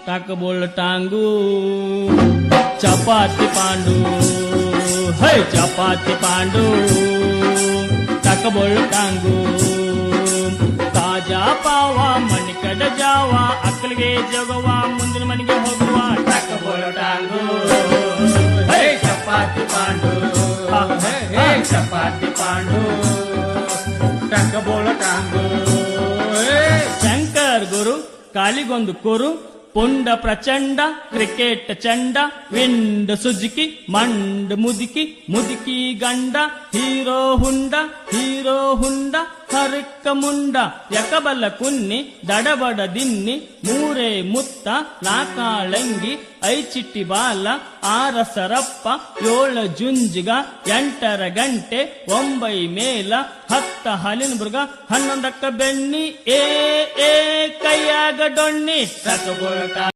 टाकबोल टांगू चपाती पांडू है चपाती पांडू टाकबोल टांगू ತಾಜಾ ಪಾವ ಮಣಿ ಕಡ ಜಾವ ಅಕ್ಕಲಿಗೆ ಜಗವ ಮುಂದಿನ ಮನೆಗೆ ಹೋಗುವ ಟಕಬೋಳ ಟಾಂಗು ಹೇ ಚಪಾತಿ ಪಾಂಡು ಹೇ, ಹೇ ಚಪಾತಿ ಪಾಂಡು ಟಕಬೋಳ ಟಾಂಗು ಶಂಕರ್ ಗುರು ಕಾಲಿಗೊಂದು ಕುರು ಪುಂಡ ಪ್ರಚಂಡ, ಕ್ರಿಕೆಟ್ ಚಂಡ, ವಿಂಡ್ ಸುಜುಕಿ, ಮಂಡ್ ಮುದುಕಿ ಮುದುಕಿ ಗಂಡ, ಹೀರೋ ಹುಂಡ ಹೀರೋ ಹುಂಡ ಹರಕ್ಕ ಮುಂಡ, ಯಕಬಲ ಕುನ್ನಿ, ದಡಬಡ ದಿನ್ನಿ, ಮೂರೇ ಮುತ್ತ, ನಾಕಾಳಂಗಿ, ಐಚಿಟ್ಟಿ ಬಾಲ ಆರ ಸರಪ್ಪ ಏಳ ಜುಂಜಿಗ, ಎಂಟರ ಗಂಟೆ, ಒಂಬೈ ಮೇಲ, ಹತ್ತ ಹಲಿನ ಮೃಗ, ಹನ್ನೊಂದಕ್ಕ ಬೆಣ್ಣಿ, ಏ ಏ. ಕೈಯಾಗ ಡೊಣ್ಣಿ ತಕಬೋಳ